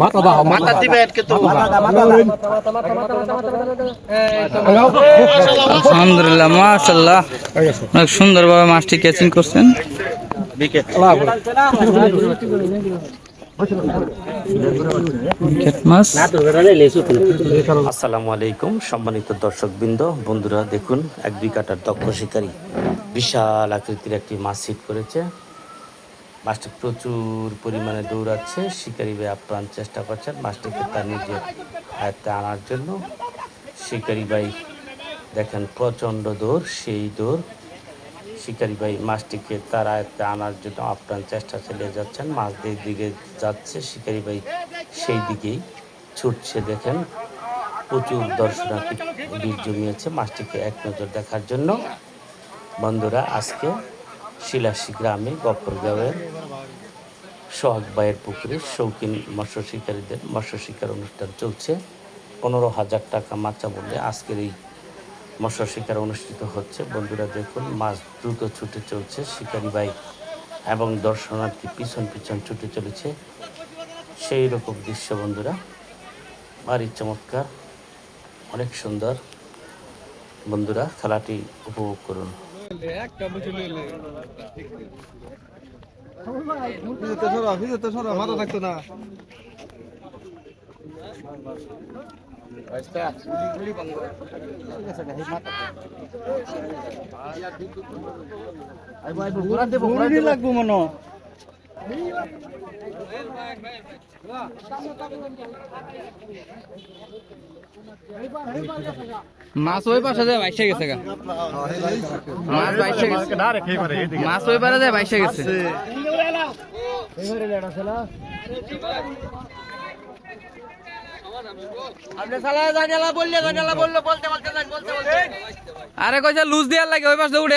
মাথা দাও মাথা দিবে আজকে তো আলহামদুলিল্লাহ মাশাল্লাহ অনেক সুন্দরভাবে মাছটি ক্যাচিং করছেন ক্যাট মাছ আসসালামু আলাইকুম সম্মানিত দর্শকবৃন্দ বন্ধুরা দেখুন এক দুই কাটার দক্ষ শিকারী বিশাল আকৃতির একটি মাছ হিট করেছে মাছটি প্রচুর পরিমাণে দৌড়াচ্ছে, শিকারী ভাই আপ্রাণ চেষ্টা করছেন। মাছটিকে তার নিজের আয়ত্তে আনার জন্য। শিকারী ভাই দেখেন প্রচণ্ড দৌড়, সেই দৌড়। শিকারী ভাই মাছটিকে তার আয়ত্তে আনার জন্য আপ্রাণ চেষ্টা চালিয়ে যাচ্ছেন। মাছ দিকে যাচ্ছে, শিকারী ভাই সেই দিকেই ছুটছে, দেখেন। প্রচুর দর্শনার্থী ভিড় জমিয়েছে মাছটিকে এক নজর দেখার জন্য। বন্ধুরা, আজকে শিলাসী গ্রামে গফরগাঁওয়ের সোহাগ ভাইয়ের পুকুরে শৌখিন মৎস্য শিকারীদের মৎস্য শিকার অনুষ্ঠান চলছে। পনেরো হাজার টাকা মাচা বললে আজকের এই মৎস্য শিকার অনুষ্ঠিত হচ্ছে। বন্ধুরা দেখুন, মাছ দ্রুত ছুটে চলছে। শিকারী ভাই এবং দর্শনার্থী পিছন পিছন ছুটে চলেছে। সেই রকম দৃশ্য বন্ধুরা। ভারী চমৎকার, অনেক সুন্দর। বন্ধুরা, খেলাটি উপভোগ করুন। মাথা থাকতো না লাগবো মনে মাছ ওই পাশে যায়, বাইশে গেছে মাছ ওই যায়, বাইশে গেছে। আরে কইছে, লুজ দেওয়ার লাগে, ওই পাশে উড়ে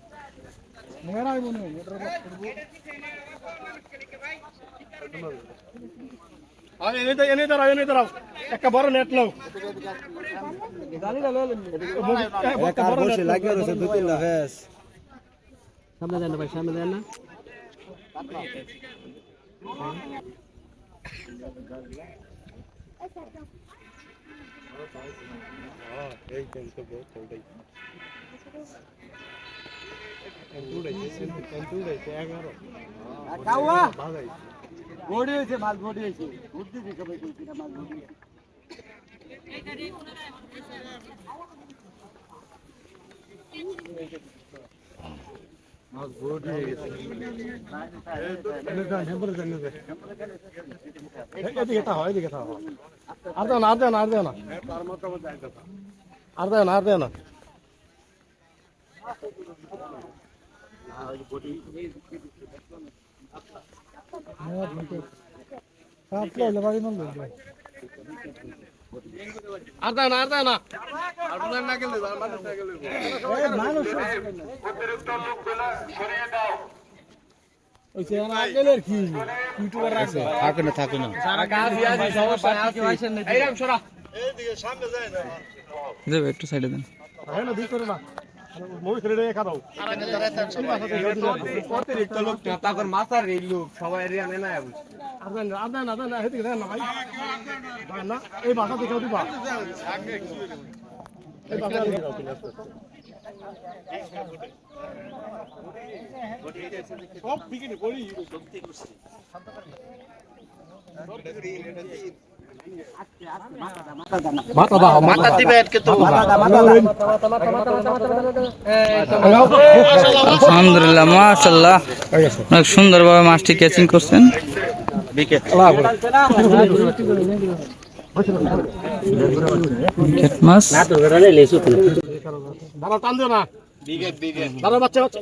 এনে এনে এনে বড় নেট নাও বসে লাগিয়ে রয়েছে দু তিন লাফেস সামনে দেন ভাই সামনে দেন না গড়ি হয়েছে না গড়ি হয়েছে তাও আর দেও না আর দেও না। আর দেও না আর না আর দেও না আর দেও না থাকে না থাকে না। একটু সাইডে দেন। না না। অতিরিক্ত লোক তখন মাথার এই লোক সবাই রিয়া নেই না আদান হেদিকে দেন না ভাই না এই বাসা দেখে দিবা এই বাসা দেখে দাও মাথা দাও মাথা দিবে আজকে তো আলহামদুলিল্লাহ মাশাল্লাহ অনেক সুন্দরভাবে মাছটি ক্যাচিং করছেন। দাদা টান দিও না। দাদা বাচ্চা বাচ্চা।